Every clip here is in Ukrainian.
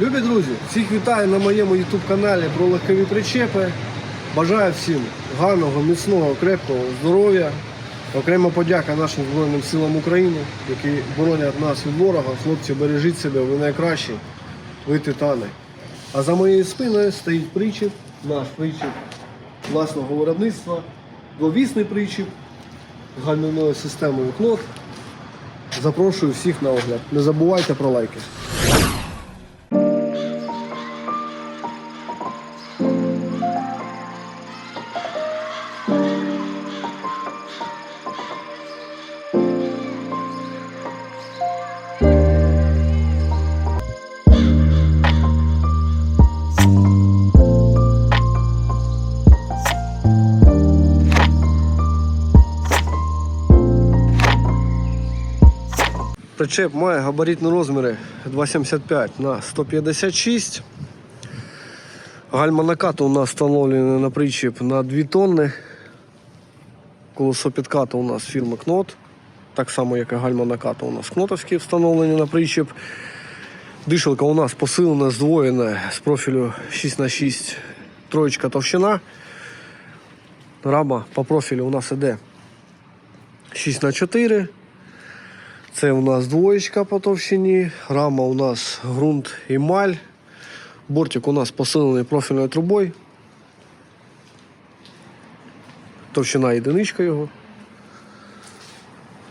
Любі друзі, всіх вітаю на моєму YouTube каналі про легкові причепи. Бажаю всім гарного, міцного, крепкого здоров'я. Окрема подяка нашим Збройним силам України, які боронять нас від ворога. Хлопці, бережіть себе, ви найкращі, ви титани. А за моєю спиною стоїть причіп, наш причіп власного виробництва, двовісний причіп з гальмівною системою кнот. Запрошую всіх на огляд. Не забувайте про лайки. Причеп має габаритні розміри 2,75 на 156. Гальма накату у нас встановлені на причіп на 2 тонни. Колесо підкату у нас фірми Кнот. Так само, як і гальма накату у нас кнотовські встановлені на причіп. Дишалка у нас посилена, здвоєна з профілю 6х6 троєчка товщина. Рама по профілю у нас іде 6х4. Це у нас двоєчка по товщині, рама у нас ґрунт емаль. Бортик у нас посилений профільною трубою. Товщина єдиничка його.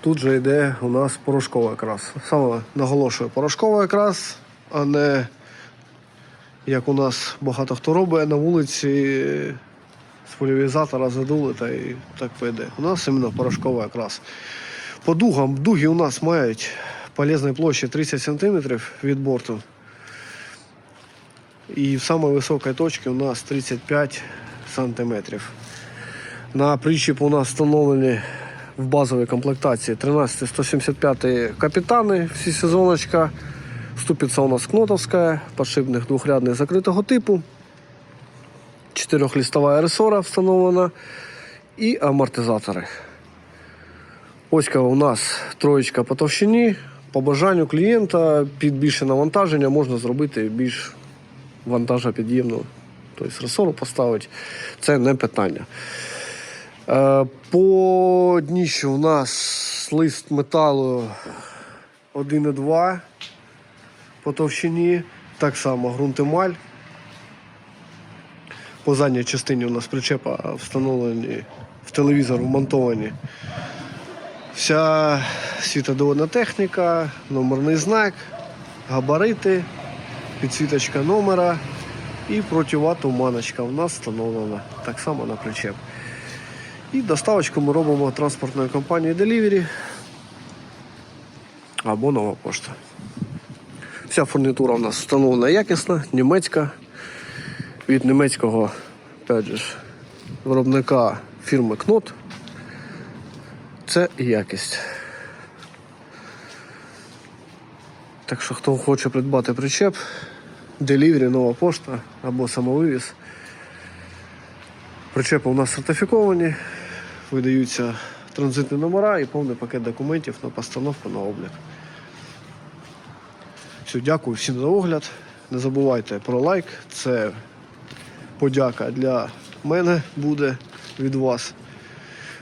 Тут же йде у нас порошковий окрас. Саме наголошую, порошковий окрас, а не як у нас багато хто робить на вулиці з поляризатора задули та і так пойде. У нас іменно порошковий окрас. По дугам дуги у нас мають полезної площі 30 см від борту. І в самой високій точці у нас 35 см. На причіп у нас встановлені в базовій комплектації 13 175 капітани, всі сезоночка. Ступиця у нас кнотовська, подшипник двохрядний закритого типу. Чотирьохлістова ресора встановлена і амортизатори. Оська у нас троєчка по товщині. По бажанню клієнта під більше навантаження можна зробити більш вантажопід'ємну. Тобто ресору поставити. Це не питання. Е, По дніщу у нас лист металу 1,2 по товщині. Так само ґрунтемаль. По задній частині у нас причепа встановлені в телевізор вмонтовані Вся світодіодна техніка, номерний знак, габарити, підсвіточка номера і протива туманочка у нас встановлена так само на причеп. І доставочку ми робимо транспортною компанією Delivery або нова пошта. Вся фурнітура у нас встановлена якісна, німецька. Від німецького опять же, виробника фірми Knot. Це якість. Так що, хто хоче придбати причеп, делівері, нова пошта або самовивіз. Причепи у нас сертифіковані, видаються транзитні номера і повний пакет документів на постановку на облік. Все, дякую всім за огляд. Не забувайте про лайк. Це подяка для мене буде від вас.